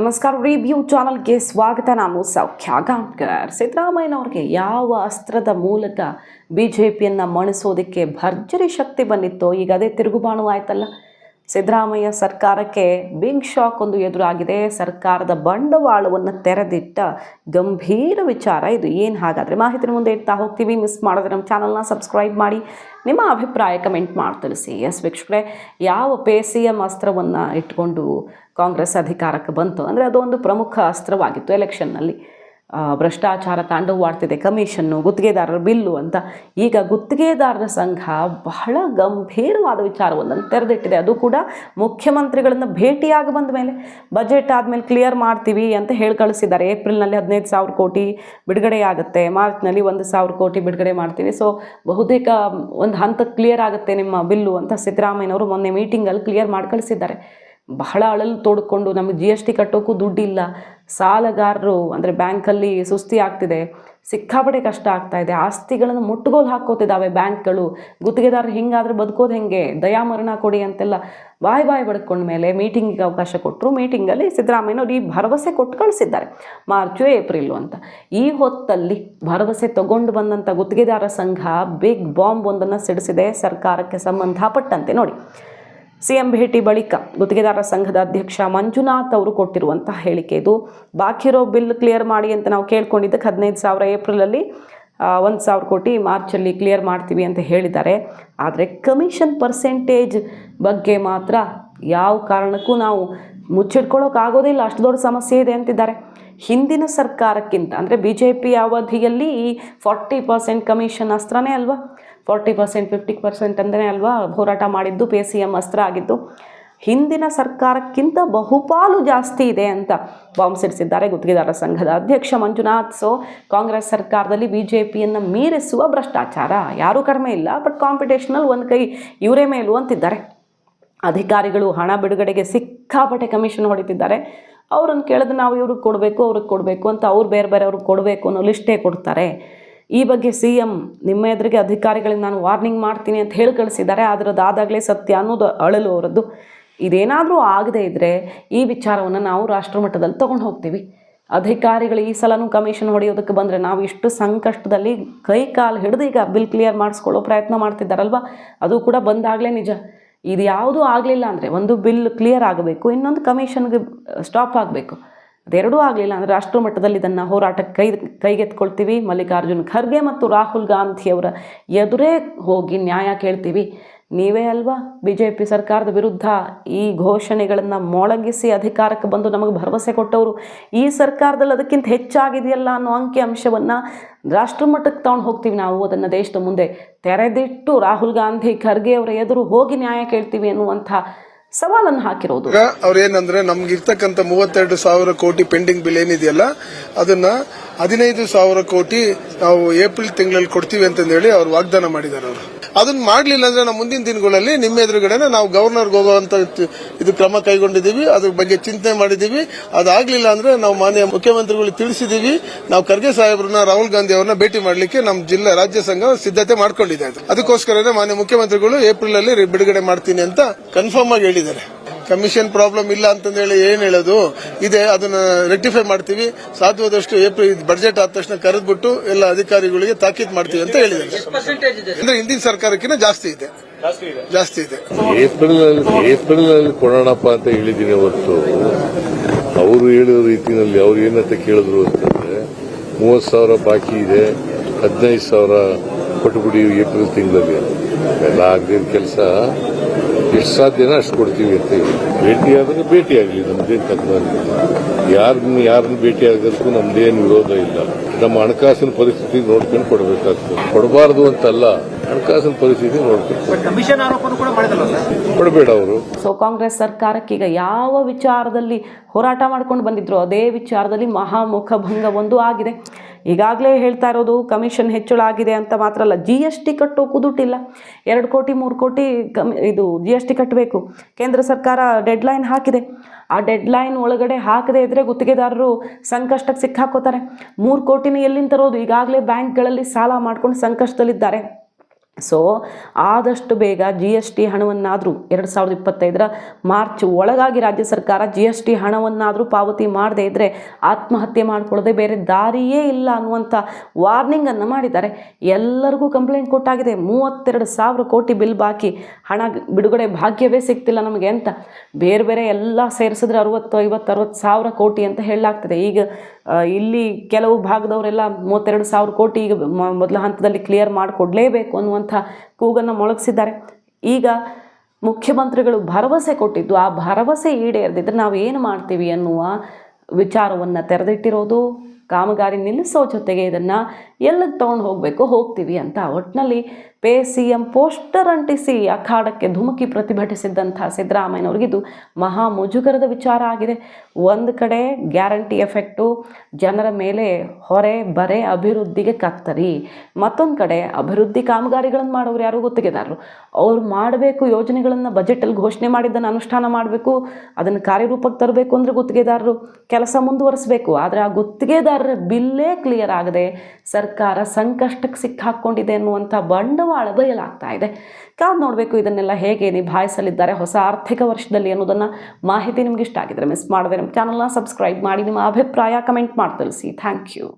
ನಮಸ್ಕಾರ ರಿವ್ಯೂ ಚಾನಲ್ಗೆ ಸ್ವಾಗತ. ನಾನು ಸೌಖ್ಯ ಗಾಂಕರ್ ಸಿದ್ದರಾಮಯ್ಯನವ್ರಿಗೆ ಯಾವ ಅಸ್ತ್ರದ ಮೂಲಕ ಬಿ ಜೆ ಪಿಯನ್ನು ಮಣಿಸೋದಕ್ಕೆ ಭರ್ಜರಿ ಶಕ್ತಿ ಬಂದಿತ್ತೋ, ಈಗ ಅದೇ ತಿರುಗುಬಾಣು ಆಯ್ತಲ್ಲ. ಸಿದ್ದರಾಮಯ್ಯ ಸರ್ಕಾರಕ್ಕೆ ಬಿಗ್ ಶಾಕ್ ಒಂದು ಎದುರಾಗಿದೆ. ಸರ್ಕಾರದ ಬಂಡವಾಳವನ್ನು ತೆರೆದಿಟ್ಟ ಗಂಭೀರ ವಿಚಾರ ಇದು. ಏನು ಹಾಗಾದರೆ ಮಾಹಿತಿ ಮುಂದೆ ಇಡ್ತಾ ಹೋಗ್ತೀವಿ. ಮಿಸ್ ಮಾಡಿದ್ರೆ ನಮ್ಮ ಚಾನಲ್ನ ಸಬ್ಸ್ಕ್ರೈಬ್ ಮಾಡಿ. ನಿಮ್ಮ ಅಭಿಪ್ರಾಯ ಕಮೆಂಟ್ ಮಾಡಿ ತಿಳಿಸಿ. ಎಸ್ ವೀಕ್ಷಕರೇ, ಯಾವ ಪೇ, ಸಿ ಎಂ ಅಸ್ತ್ರವನ್ನು ಇಟ್ಕೊಂಡು ಕಾಂಗ್ರೆಸ್ ಅಧಿಕಾರಕ್ಕೆ ಬಂತು. ಅಂದರೆ ಅದೊಂದು ಪ್ರಮುಖ ಅಸ್ತ್ರವಾಗಿತ್ತು ಎಲೆಕ್ಷನ್ನಲ್ಲಿ. ಭ್ರಷ್ಟಾಚಾರ ತಾಂಡವವಾಡ್ತಿದೆ ಕಮಿಷನ್ನು, ಗುತ್ತಿಗೆದಾರರ ಬಿಲ್ಲು ಅಂತ. ಈಗ ಗುತ್ತಿಗೆದಾರರ ಸಂಘ ಬಹಳ ಗಂಭೀರವಾದ ವಿಚಾರವನ್ನು ತೆರೆದಿಟ್ಟಿದೆ. ಅದು ಕೂಡ ಮುಖ್ಯಮಂತ್ರಿಗಳನ್ನು ಭೇಟಿಯಾಗಿ ಬಂದ ಮೇಲೆ. ಬಜೆಟ್ ಆದಮೇಲೆ ಕ್ಲಿಯರ್ ಮಾಡ್ತೀವಿ ಅಂತ ಹೇಳಿ ಕಳಿಸಿದ್ದಾರೆ. ಏಪ್ರಿಲ್ನಲ್ಲಿ ಹದಿನೈದು ಸಾವಿರ ಕೋಟಿ ಬಿಡುಗಡೆ ಆಗುತ್ತೆ ಮಾರ್ಚ್ನಲ್ಲಿ ಒಂದು ಸಾವಿರ ಕೋಟಿ ಬಿಡುಗಡೆ ಮಾಡ್ತೀವಿ. ಸೊ ಬಹುತೇಕ ಒಂದು ಹಂತಕ್ಕೆ ಕ್ಲಿಯರ್ ಆಗುತ್ತೆ ನಿಮ್ಮ ಬಿಲ್ಲು ಅಂತ ಸಿದ್ದರಾಮಯ್ಯನವರು ಮೊನ್ನೆ ಮೀಟಿಂಗಲ್ಲಿ ಕ್ಲಿಯರ್ ಮಾಡಿ ಕಳಿಸಿದ್ದಾರೆ. ಬಹಳ ಅಳಲು ತೋಡ್ಕೊಂಡು ನಮಗೆ ಜಿ ಎಸ್ ಟಿ ಕಟ್ಟೋಕ್ಕೂ ದುಡ್ಡಿಲ್ಲ. ಸಾಲಗಾರರು ಅಂದರೆ ಬ್ಯಾಂಕಲ್ಲಿ ಸುಸ್ತಿ ಆಗ್ತಿದೆ. ಸಿಕ್ಕಾಪಟ್ಟೆ ಕಷ್ಟ ಆಗ್ತಾ ಇದೆ. ಆಸ್ತಿಗಳನ್ನು ಮುಟ್ಟುಗೋಲು ಹಾಕೋತಿದ್ದಾವೆ ಬ್ಯಾಂಕ್ಗಳು. ಗುತ್ತಿಗೆದಾರರು ಹಿಂಗಾದ್ರೆ ಬದುಕೋದು ಹೆಂಗೆ? ದಯಾಮರಣ ಕೊಡಿ ಅಂತೆಲ್ಲ ಬಾಯ್ ಬಾಯ್ ಬಡ್ಕೊಂಡ ಮೇಲೆ ಮೀಟಿಂಗಿಗೆ ಅವಕಾಶ ಕೊಟ್ಟರು ಮೀಟಿಂಗಲ್ಲಿ ಸಿದ್ದರಾಮಯ್ಯನವ್ರು ಈ ಭರವಸೆ ಕೊಟ್ಟು ಕಳಿಸಿದ್ದಾರೆ. ಮಾರ್ಚು ಏಪ್ರಿಲು ಅಂತ. ಈ ಹೊತ್ತಲ್ಲಿ ಭರವಸೆ ತಗೊಂಡು ಬಂದಂಥ ಗುತ್ತಿಗೆದಾರ ಸಂಘ ಬಿಗ್ ಬಾಂಬ್ ಒಂದನ್ನು ಸಿಡಿಸಿದೆ. ಸರ್ಕಾರಕ್ಕೆ ಸಂಬಂಧಪಟ್ಟಂತೆ ನೋಡಿ. ಸಿ ಎಂ ಭೇಟಿ ಬಳಿಕ ಗುತ್ತಿಗೆದಾರರ ಸಂಘದ ಅಧ್ಯಕ್ಷ ಮಂಜುನಾಥ್ ಅವರು ಕೊಟ್ಟಿರುವಂತಹ ಹೇಳಿಕೆ ಇದು. ಬಾಕಿ ಇರೋ ಬಿಲ್ ಕ್ಲಿಯರ್ ಮಾಡಿ ಅಂತ ನಾವು ಕೇಳ್ಕೊಂಡಿದ್ದಕ್ಕೆ ಹದಿನೈದು ಸಾವಿರ ಏಪ್ರಿಲಲ್ಲಿ ಒಂದು ಸಾವಿರ ಕೋಟಿ ಮಾರ್ಚಲ್ಲಿ ಕ್ಲಿಯರ್ ಮಾಡ್ತೀವಿ ಅಂತ ಹೇಳಿದ್ದಾರೆ. ಆದರೆ ಕಮಿಷನ್ ಪರ್ಸೆಂಟೇಜ್ ಬಗ್ಗೆ ಮಾತ್ರ ಯಾವ ಕಾರಣಕ್ಕೂ ನಾವು ಮುಚ್ಚಿಟ್ಕೊಳ್ಳೋಕ್ಕಾಗೋದಿಲ್ಲ ಅಷ್ಟು ದೊಡ್ಡ ಸಮಸ್ಯೆ ಇದೆ ಅಂತಿದ್ದಾರೆ. ಹಿಂದಿನ ಸರ್ಕಾರಕ್ಕಿಂತ, ಅಂದರೆ ಬಿ ಜೆ ಪಿ ಅವಧಿಯಲ್ಲಿ ಈ ಫಾರ್ಟಿ ಪರ್ಸೆಂಟ್ ಕಮಿಷನ್ ಅಸ್ತ್ರನೇ ಅಲ್ವಾ? ಫಾರ್ಟಿ ಪರ್ಸೆಂಟ್, ಫಿಫ್ಟಿ ಪರ್ಸೆಂಟ್ ಅಂತಲೇ ಅಲ್ವಾ? ಹೋರಾಟ ಮಾಡಿದ್ದು ಪಿ ಸಿ ಎಂ ಅಸ್ತ್ರ ಆಗಿದ್ದು. ಹಿಂದಿನ ಸರ್ಕಾರಕ್ಕಿಂತ ಬಹುಪಾಲು ಜಾಸ್ತಿ ಇದೆ ಅಂತ ಬಾಂಬ್ ಸಿಡಿಸಿದ್ದಾರೆ ಗುತ್ತಿಗೆದಾರರ ಸಂಘದ ಅಧ್ಯಕ್ಷ ಮಂಜುನಾಥ್. ಸೊ ಕಾಂಗ್ರೆಸ್ ಸರ್ಕಾರದಲ್ಲಿ ಬಿ ಜೆ ಪಿಯನ್ನು ಮೀರಿಸುವ ಭ್ರಷ್ಟಾಚಾರ ಯಾರೂ ಕಡಿಮೆ ಇಲ್ಲ ಬಟ್ ಕಾಂಪಿಟೇಷನಲ್ಲಿ ಒಂದು ಕೈ ಇವರೇ ಮೇಲು ಅಂತಿದ್ದಾರೆ. ಅಧಿಕಾರಿಗಳು ಹಣ ಬಿಡುಗಡೆಗೆ ಸಿಕ್ಕಾಪಟ್ಟೆ ಕಮಿಷನ್ ಹೊಡಿತಿದ್ದಾರೆ. ಅವ್ರನ್ನ ಕೇಳಿದ್ರೆ ನಾವು ಇವ್ರಿಗೆ ಕೊಡಬೇಕು, ಅವ್ರಿಗೆ ಕೊಡಬೇಕು ಅಂತ ಅವ್ರು ಬೇರೆ ಬೇರೆ ಅವ್ರಿಗೆ ಕೊಡಬೇಕು ಅನ್ನೋ ಲಿಸ್ಟೇ ಕೊಡ್ತಾರೆ. ಈ ಬಗ್ಗೆ ಸಿ ಎಂ ನಿಮ್ಮ ಎದುರಿಗೆ ಅಧಿಕಾರಿಗಳಿಗೆ ನಾನು ವಾರ್ನಿಂಗ್ ಮಾಡ್ತೀನಿ ಅಂತ ಹೇಳಿ ಕಳಿಸಿದ್ದಾರೆ. ಆದರೆ ಅದಾದಾಗಲೇ ಸತ್ಯ ಅನ್ನೋದು ಅಳಲು ಅವರದ್ದು. ಇದೇನಾದರೂ ಆಗದೇ ಇದ್ದರೆ ಈ ವಿಚಾರವನ್ನು ನಾವು ರಾಷ್ಟ್ರಮಟ್ಟದಲ್ಲಿ ತೊಗೊಂಡು ಹೋಗ್ತೀವಿ. ಅಧಿಕಾರಿಗಳು ಈ ಸಲನೂ ಕಮಿಷನ್ ಹೊಡೆಯೋದಕ್ಕೆ ಬಂದರೆ ನಾವು ಇಷ್ಟು ಸಂಕಷ್ಟದಲ್ಲಿ ಕೈ ಕಾಲು ಹಿಡಿದು ಈಗ ಬಿಲ್ ಕ್ಲಿಯರ್ ಮಾಡಿಸ್ಕೊಳ್ಳೋ ಪ್ರಯತ್ನ ಮಾಡ್ತಿದ್ದಾರಲ್ವ? ಅದು ಕೂಡ ಬಂದಾಗಲೇ ನಿಜ. ಇದು ಯಾವುದೂ ಆಗಲಿಲ್ಲ ಅಂದರೆ ಒಂದು ಬಿಲ್ ಕ್ಲಿಯರ್ ಆಗಬೇಕು, ಇನ್ನೊಂದು ಕಮಿಷನ್ಗೆ ಸ್ಟಾಪ್ ಆಗಬೇಕು. ಅದೆರಡೂ ಆಗಲಿಲ್ಲ ಅಂದರೆ ರಾಷ್ಟ್ರ ಮಟ್ಟದಲ್ಲಿ ಇದನ್ನು ಹೋರಾಟಕ್ಕೆ ಕೈ ಕೈಗೆತ್ಕೊಳ್ತೀವಿ ಮಲ್ಲಿಕಾರ್ಜುನ್ ಖರ್ಗೆ ಮತ್ತು ರಾಹುಲ್ ಗಾಂಧಿಯವರ ಎದುರೇ ಹೋಗಿ ನ್ಯಾಯ ಕೇಳ್ತೀವಿ. ನೀವೇ ಅಲ್ವಾ? ಬಿ ಜೆ ಪಿ ಸರ್ಕಾರದ ವಿರುದ್ಧ ಈ ಘೋಷಣೆಗಳನ್ನು ಮೊಳಗಿಸಿ ಅಧಿಕಾರಕ್ಕೆ ಬಂದು ನಮಗೆ ಭರವಸೆ ಕೊಟ್ಟವರು ಈ ಸರ್ಕಾರದಲ್ಲಿ ಅದಕ್ಕಿಂತ ಹೆಚ್ಚಾಗಿದೆಯಲ್ಲ ಅನ್ನೋ ಅಂಕಿ ಅಂಶವನ್ನು ರಾಷ್ಟ್ರ ಮಟ್ಟಕ್ಕೆ ತಗೊಂಡು ಹೋಗ್ತೀವಿ ನಾವು. ಅದನ್ನು ದೇಶದ ಮುಂದೆ ತೆರೆದಿಟ್ಟು ರಾಹುಲ್ ಗಾಂಧಿ ಖರ್ಗೆ ಅವರ ಎದುರು ಹೋಗಿ ನ್ಯಾಯ ಕೇಳ್ತೀವಿ ಅನ್ನುವಂಥ ಸವಾಲನ್ನು ಹಾಕಿರೋದು. ಅವ್ರೇನಂದ್ರೆ ನಮ್ಗೆ ಇರ್ತಕ್ಕಂಥ ಮೂವತ್ತೆರಡು ಸಾವಿರ ಕೋಟಿ ಪೆಂಡಿಂಗ್ ಬಿಲ್ ಏನಿದೆಯಲ್ಲ, ಅದನ್ನ ಹದಿನೈದು ಸಾವಿರ ಕೋಟಿ ನಾವು ಏಪ್ರಿಲ್ ತಿಂಗಳಲ್ಲಿ ಕೊಡ್ತೀವಿ ಅಂತಂದೇಳಿ ಅವ್ರು ವಾಗ್ದಾನ ಮಾಡಿದ್ದಾರೆ ಅವರು. ಅದನ್ನ ಮಾಡಲಿಲ್ಲ ಅಂದ್ರೆ ನಮ್ಮ ಮುಂದಿನ ದಿನಗಳಲ್ಲಿ ನಿಮ್ಮ ಎದುರುಗಡೆನೆ ನಾವು ಗವರ್ನರ್ಗೆ ಹೋಗುವಂತ ಇದು ಕ್ರಮ ಕೈಗೊಂಡಿದ್ದೀವಿ, ಅದ್ರ ಬಗ್ಗೆ ಚಿಂತನೆ ಮಾಡಿದ್ದೀವಿ. ಅದಾಗ್ಲಿಲ್ಲ ಅಂದ್ರೆ ನಾವು ಮಾನ್ಯ ಮುಖ್ಯಮಂತ್ರಿಗಳು ತಿಳಿಸಿದೀವಿ ನಾವು ಖರ್ಗೆ ಸಾಹೇಬ್ರನ್ನ ರಾಹುಲ್ ಗಾಂಧಿ ಅವರನ್ನ ಭೇಟಿ ಮಾಡಲಿಕ್ಕೆ ನಮ್ಮ ಜಿಲ್ಲಾ ರಾಜ್ಯ ಸಂಘ ಸಿದ್ಧತೆ ಮಾಡಿಕೊಂಡಿದೆ ಅದು. ಅದಕ್ಕೋಸ್ಕರನೇ ಮಾನ್ಯ ಮುಖ್ಯಮಂತ್ರಿಗಳು ಏಪ್ರಿಲ್ ಅಲ್ಲಿ ಬಿಡುಗಡೆ ಮಾಡ್ತೀನಿ ಅಂತ ಕನ್ಫರ್ಮ್ ಆಗಿ ಹೇಳಿದ್ದಾರೆ. ಕಮಿಷನ್ ಪ್ರಾಬ್ಲಮ್ ಇಲ್ಲ ಅಂತಂದೇಳಿ ಏನ್ ಹೇಳೋದು? ಇದೆ ಅದನ್ನ ರೆಕ್ಟಿಫೈ ಮಾಡ್ತೀವಿ. ಸಾಧ್ಯವಾದಷ್ಟು ಏಪ್ರಿಲ್ ಬಜೆಟ್ ಆದ ತಕ್ಷಣ ಕರೆದ್ಬಿಟ್ಟು ಎಲ್ಲ ಅಧಿಕಾರಿಗಳಿಗೆ ತಾಕೀತ್ ಮಾಡ್ತೀವಿ ಅಂತ ಹೇಳಿದ್ದಾರೆ. ಅಂದ್ರೆ ಹಿಂದಿನ ಸರ್ಕಾರಕ್ಕಿಂತ ಜಾಸ್ತಿ ಇದೆ. ಜಾಸ್ತಿ ಇದೆ. ಏಪ್ರಿಲ್ ಏಪ್ರಿಲ್ ಅಲ್ಲಿ ಕೊಡೋಣಪ್ಪ ಅಂತ ಹೇಳಿದ್ದೀನಿ ಹೊತ್ತು ಅವರು ಹೇಳಿದ ರೀತಿಯಲ್ಲಿ ಅವ್ರು ಏನಂತ ಕೇಳಿದ್ರು ಅಂತಂದ್ರೆ ಮೂವತ್ ಸಾವಿರ ಬಾಕಿ ಇದೆ ಹದಿನೈದು ಸಾವಿರ ಕೊಟ್ಟುಬಿಡಿ ಏಪ್ರಿಲ್ ತಿಂಗಳಲ್ಲಿ ಎಲ್ಲ ಆಗದಿದ್ದ ಕೆಲಸ. ಎಷ್ಟು ಸಾಧ್ಯನೋ ಅಷ್ಟು ಕೊಡ್ತೀವಿ ಅಂತ ಭೇಟಿ ಆದ್ರೆ ಭೇಟಿ ಆಗಲಿ ನಮ್ದೇನು ತಕ್ಕ ಯಾರನ್ನ ಯಾರನ್ನ ಭೇಟಿ ಆಗೋದಕ್ಕೂ ನಮ್ದೇನು ವಿರೋಧ ಇಲ್ಲ. ನಮ್ಮ ಹಣಕಾಸಿನ ಪರಿಸ್ಥಿತಿ ನೋಡ್ಕೊಂಡು ಕೊಡಬೇಕಾಗ್ತದೆ. ಕೊಡಬಾರದು ಅಂತಲ್ಲ ಹಣಕಾಸಿನ ಪರಿಸ್ಥಿತಿ ನೋಡ್ಕೊಂಡು ಕೊಡ್ಬೇಕು. ಕಮಿಷನ್ ಕೂಡ ಮಾಡಿದಲ್ಲ ಸರ್? ಕೊಡಬೇಡ ಅವರು. ಸೊ ಕಾಂಗ್ರೆಸ್ ಸರ್ಕಾರಕ್ಕೆ ಈಗ ಯಾವ ವಿಚಾರದಲ್ಲಿ ಹೋರಾಟ ಮಾಡ್ಕೊಂಡು ಬಂದಿದ್ರು ಅದೇ ವಿಚಾರದಲ್ಲಿ ಮಹಾಮುಖ ಭಂಗ ಒಂದು ಆಗಿದೆ. ಈಗಾಗಲೇ ಹೇಳ್ತಾ ಇರೋದು ಕಮಿಷನ್ ಹೆಚ್ಚಳ ಆಗಿದೆ ಅಂತ ಮಾತ್ರ ಅಲ್ಲ ಜಿ ಎಸ್ ಟಿ ಕಟ್ಟೋಕ್ಕೂ ದುಡ್ಡಿಲ್ಲ ಎರಡು ಕೋಟಿ ಮೂರು ಕೋಟಿ ಕಮಿ ಇದು ಜಿ ಎಸ್ ಟಿ ಕಟ್ಟಬೇಕು. ಕೇಂದ್ರ ಸರ್ಕಾರ ಡೆಡ್ಲೈನ್ ಹಾಕಿದೆ. ಆ ಡೆಡ್ಲೈನ್ ಒಳಗಡೆ ಹಾಕದೇ ಇದ್ದರೆ ಗುತ್ತಿಗೆದಾರರು ಸಂಕಷ್ಟಕ್ಕೆ ಸಿಕ್ಕಾಕೋತಾರೆ ಮೂರು ಕೋಟಿನ ಎಲ್ಲಿಂದ ತರೋದು? ಈಗಾಗಲೇ ಬ್ಯಾಂಕ್ಗಳಲ್ಲಿ ಸಾಲ ಮಾಡ್ಕೊಂಡು ಸಂಕಷ್ಟದಲ್ಲಿದ್ದಾರೆ. ಸೊ ಆದಷ್ಟು ಬೇಗ ಜಿ ಎಸ್ ಟಿ ಹಣವನ್ನಾದರೂ ಎರಡು ಸಾವಿರದ ಇಪ್ಪತ್ತೈದರ ಮಾರ್ಚ್ ಒಳಗಾಗಿ ರಾಜ್ಯ ಸರ್ಕಾರ ಜಿ ಎಸ್ ಟಿ ಹಣವನ್ನಾದರೂ ಪಾವತಿ ಮಾಡದೇ ಇದ್ದರೆ ಆತ್ಮಹತ್ಯೆ ಮಾಡಿಕೊಳ್ಳದೆ ಬೇರೆ ದಾರಿಯೇ ಇಲ್ಲ ಅನ್ನುವಂಥ ವಾರ್ನಿಂಗನ್ನು ಮಾಡಿದ್ದಾರೆ. ಎಲ್ಲರಿಗೂ ಕಂಪ್ಲೇಂಟ್ ಕೊಟ್ಟಾಗಿದೆ. ಮೂವತ್ತೆರಡು ಸಾವಿರ ಕೋಟಿ ಬಿಲ್ ಬಾಕಿ. ಹಣ ಬಿಡುಗಡೆ ಭಾಗ್ಯವೇ ಸಿಗ್ತಿಲ್ಲ ನಮಗೆ ಅಂತ. ಬೇರೆ ಬೇರೆ ಎಲ್ಲ ಸೇರಿಸಿದ್ರೆ ಅರುವತ್ತು ಐವತ್ತು ಅರುವತ್ತು ಸಾವಿರ ಕೋಟಿ ಅಂತ ಹೇಳಲಾಗ್ತದೆ. ಈಗ ಇಲ್ಲಿ ಕೆಲವು ಭಾಗದವರೆಲ್ಲ ಮೂವತ್ತೆರಡು ಸಾವಿರ ಕೋಟಿ ಈಗ ಮೊದಲ ಹಂತದಲ್ಲಿ ಕ್ಲಿಯರ್ ಮಾಡಿಕೊಡ್ಲೇಬೇಕು ಅನ್ನುವಂಥ ಕೂಗನ್ನು ಮೊಳಗಿಸಿದ್ದಾರೆ. ಈಗ ಮುಖ್ಯಮಂತ್ರಿಗಳು ಭರವಸೆ ಕೊಟ್ಟಿದ್ದು, ಆ ಭರವಸೆ ಈಡೇರದಿದ್ದರೆ ನಾವು ಏನು ಮಾಡ್ತೀವಿ ಅನ್ನುವ ವಿಚಾರವನ್ನು ತೆರೆದಿಟ್ಟಿರೋದು, ಕಾಮಗಾರಿ ನಿಲ್ಲಿಸೋ ಜೊತೆಗೆ ಇದನ್ನು ಎಲ್ಲಿಗೆ ತೊಗೊಂಡು ಹೋಗಬೇಕು? ಹೋಗ್ತೀವಿ ಅಂತ ಒಟ್ಟಿನಲ್ಲಿ ಪೇ ಸಿ ಎಂ ಪೋಸ್ಟರ್ ಅಂಟಿಸಿ ಅಖಾಡಕ್ಕೆ ಧುಮುಕಿ ಪ್ರತಿಭಟಿಸಿದ್ದಂಥ ಸಿದ್ದರಾಮಯ್ಯನವ್ರಿಗಿದು ಮಹಾ ಮುಜುಗರದ ವಿಚಾರ ಆಗಿದೆ. ಒಂದು ಕಡೆ ಗ್ಯಾರಂಟಿ ಎಫೆಕ್ಟು, ಜನರ ಮೇಲೆ ಹೊರೆ ಬರೆ ಅಭಿವೃದ್ಧಿಗೆ ಕತ್ತರಿ, ಮತ್ತೊಂದು ಕಡೆ ಅಭಿವೃದ್ಧಿ ಕಾಮಗಾರಿಗಳನ್ನು ಮಾಡೋರು ಯಾರು ಗೊತ್ತಿಗೆದಾರರು? ಅವ್ರು ಮಾಡಬೇಕು ಯೋಜನೆಗಳನ್ನು ಬಜೆಟಲ್ಲಿ ಘೋಷಣೆ ಮಾಡಿದ್ದನ್ನು ಅನುಷ್ಠಾನ ಮಾಡಬೇಕು, ಅದನ್ನು ಕಾರ್ಯರೂಪಕ್ಕೆ ತರಬೇಕು ಅಂದರೆ ಗುತ್ತಿಗೆದಾರರು ಕೆಲಸ ಮುಂದುವರಿಸಬೇಕು. ಆದರೆ ಆ ಗುತ್ತಿಗೆದಾರರ ಬಿಲ್ಲೇ ಕ್ಲಿಯರ್ ಆಗದೆ ಸರ್ಕಾರ ಸಂಕಷ್ಟಕ್ಕೆ ಸಿಕ್ಕಾಕ್ಕೊಂಡಿದೆ ಅನ್ನುವಂಥ ಬಂಡವಾಳ ಬಯಲಾಗ್ತಾ ಇದೆ. ಕಾದು ನೋಡಬೇಕು ಇದನ್ನೆಲ್ಲ ಹೇಗೆ ನಿಭಾಯಿಸಲಿದ್ದಾರೆ ಹೊಸ ಆರ್ಥಿಕ ವರ್ಷದಲ್ಲಿ ಅನ್ನೋದನ್ನು ಮಾಹಿತಿ ನಿಮ್ಗೆ ಇಷ್ಟ ಆಗಿದ್ರೆ ಮಿಸ್ ಮಾಡದೆ ನಮ್ಮ ಚಾನಲ್ನ ಸಬ್ಸ್ಕ್ರೈಬ್ ಮಾಡಿ, ನಿಮ್ಮ ಅಭಿಪ್ರಾಯ ಕಮೆಂಟ್ ಮಾಡಿ ತಿಳಿಸಿ. Thank you